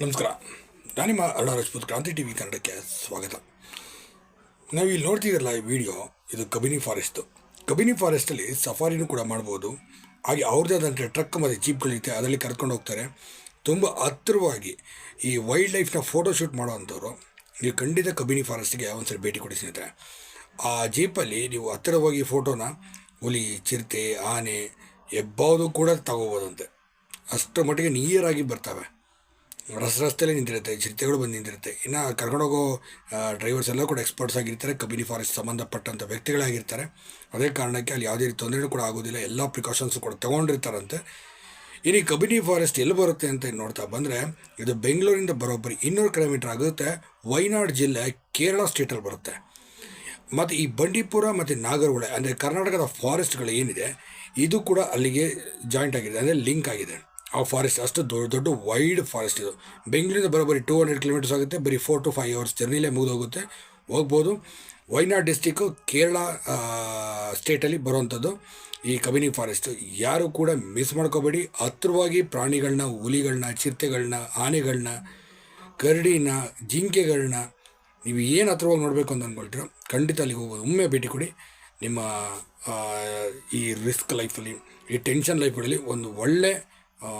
ನಮಸ್ಕಾರ. ನಾನು ನಿಮ್ಮ ಅರುಣ ರಾಜ್ಪೂತ್ ಕ್ರಾಂತಿ ಟಿ ವಿ ಕನ್ನಡಕ್ಕೆ ಸ್ವಾಗತ. ನಾವು ಇಲ್ಲಿ ನೋಡ್ತಿದ್ದೀರಲ್ಲ ಈ ವಿಡಿಯೋ, ಇದು ಕಬಿನಿ ಫಾರೆಸ್ಟು. ಕಬಿನಿ ಫಾರೆಸ್ಟಲ್ಲಿ ಸಫಾರಿನೂ ಕೂಡ ಮಾಡ್ಬೋದು. ಹಾಗೆ ಅವ್ರದ್ದೇ ಆದಂಥ ಟ್ರಕ್ ಮತ್ತು ಜೀಪ್ಗಳಿರುತ್ತೆ ಅದರಲ್ಲಿ ಕರ್ಕೊಂಡು ಹೋಗ್ತಾರೆ. ತುಂಬ ಹತ್ತಿರವಾಗಿ ಈ ವೈಲ್ಡ್ ಲೈಫ್ನ ಫೋಟೋ ಶೂಟ್ ಮಾಡೋವಂಥವ್ರು ನೀವು ಖಂಡಿತ ಕಬಿನಿ ಫಾರೆಸ್ಟ್ಗೆ ಒಂದ್ಸರಿ ಭೇಟಿ ಕೊಡಿ ಸ್ನೇಹಿತರೆ. ಆ ಜೀಪಲ್ಲಿ ನೀವು ಹತ್ತಿರವಾಗಿ ಫೋಟೋನ ಹುಲಿ, ಚಿರತೆ, ಆನೆ ಎಬ್ಬಾವುದು ಕೂಡ ತಗೋಬೋದಂತೆ. ಅಷ್ಟರ ಮಟ್ಟಿಗೆ ನಿಯರಾಗಿ ಬರ್ತವೆ. ರಸ್ ರಸ್ತೆಯಲ್ಲಿ ನಿಂತಿರುತ್ತೆ, ಚಿರತೆಗಳು ಬಂದು ನಿಂತಿರುತ್ತೆ. ಇನ್ನು ಕರ್ಕೊಂಡೋಗೋ ಡ್ರೈವರ್ಸ್ ಎಲ್ಲ ಕೂಡ ಎಕ್ಸ್ಪರ್ಟ್ಸ್ ಆಗಿರ್ತಾರೆ, ಕಬಿನಿ ಫಾರೆಸ್ಟ್ ಸಂಬಂಧಪಟ್ಟಂಥ ವ್ಯಕ್ತಿಗಳಾಗಿರ್ತಾರೆ. ಅದೇ ಕಾರಣಕ್ಕೆ ಅಲ್ಲಿ ಯಾವುದೇ ರೀತಿ ತೊಂದರೆ ಕೂಡ ಆಗೋದಿಲ್ಲ, ಎಲ್ಲ ಪ್ರಿಕಾಷನ್ಸು ಕೂಡ ತೊಗೊಂಡಿರ್ತಾರಂತೆ. ಇನ್ನು ಕಬಿನಿ ಫಾರೆಸ್ಟ್ ಎಲ್ಲಿ ಬರುತ್ತೆ ಅಂತ ನೋಡ್ತಾ ಬಂದರೆ, ಇದು ಬೆಂಗಳೂರಿಂದ ಬರೋಬ್ಬರಿ ಇನ್ನೂರು ಕಿಲೋಮೀಟರ್ ಆಗುತ್ತೆ, ವೈನಾಡ್ ಜಿಲ್ಲೆ ಕೇರಳ ಸ್ಟೇಟಲ್ಲಿ ಬರುತ್ತೆ. ಮತ್ತು ಈ ಬಂಡೀಪುರ ಮತ್ತು ನಾಗರಹೊಳೆ, ಅಂದರೆ ಕರ್ನಾಟಕದ ಫಾರೆಸ್ಟ್ಗಳು ಏನಿದೆ, ಇದು ಕೂಡ ಅಲ್ಲಿಗೆ ಜಾಯಿಂಟ್ ಆಗಿದೆ, ಅಂದರೆ ಲಿಂಕ್ ಆಗಿದೆ. ಆ ಫಾರೆಸ್ಟ್ ಅಷ್ಟು ದೊಡ್ಡ ದೊಡ್ಡ ವೈಡ್ ಫಾರೆಸ್ಟ್ ಇದು. ಬೆಂಗಳೂರಿಂದ ಬರೋಬ್ಬರಿ ಟೂ ಹಂಡ್ರೆಡ್ ಕಿಲೋಮೀಟರ್ಸ್ ಆಗುತ್ತೆ, ಬರೀ ಫೋರ್ ಟು ಫೈವ್ ಅವರ್ಸ್ ಜರ್ನಿಲೇ ಮುಗಿದೋಗುತ್ತೆ. ಹೋಗ್ಬೋದು. ವೈನಾಡ್ ಡಿಸ್ಟಿಕ್ಕು ಕೇರಳ ಸ್ಟೇಟಲ್ಲಿ ಬರುವಂಥದ್ದು. ಈ ಕಬಿನಿ ಫಾರೆಸ್ಟು ಯಾರೂ ಕೂಡ ಮಿಸ್ ಮಾಡ್ಕೋಬೇಡಿ. ಹತ್ರವಾಗಿ ಪ್ರಾಣಿಗಳನ್ನ ಹುಲಿಗಳನ್ನ ಚಿರತೆಗಳನ್ನ ಆನೆಗಳನ್ನ ಕರಡಿನ ಜಿಂಕೆಗಳನ್ನ ನೀವು ಏನು ಹತ್ರವಾಗಿ ನೋಡಬೇಕು ಅಂತ ಅಂದ್ಕೊಳ್ತೀರೋ ಖಂಡಿತ ಅಲ್ಲಿಗೆ ಹೋಗ್ಬೋದು. ಒಮ್ಮೆ ಭೇಟಿ ಕೊಡಿ. ನಿಮ್ಮ ಈ ರಿಸ್ಕ್ ಲೈಫಲ್ಲಿ ಈ ಟೆನ್ಷನ್ ಲೈಫ್ಗಳಲ್ಲಿ ಒಂದು ಒಳ್ಳೆ ಆ,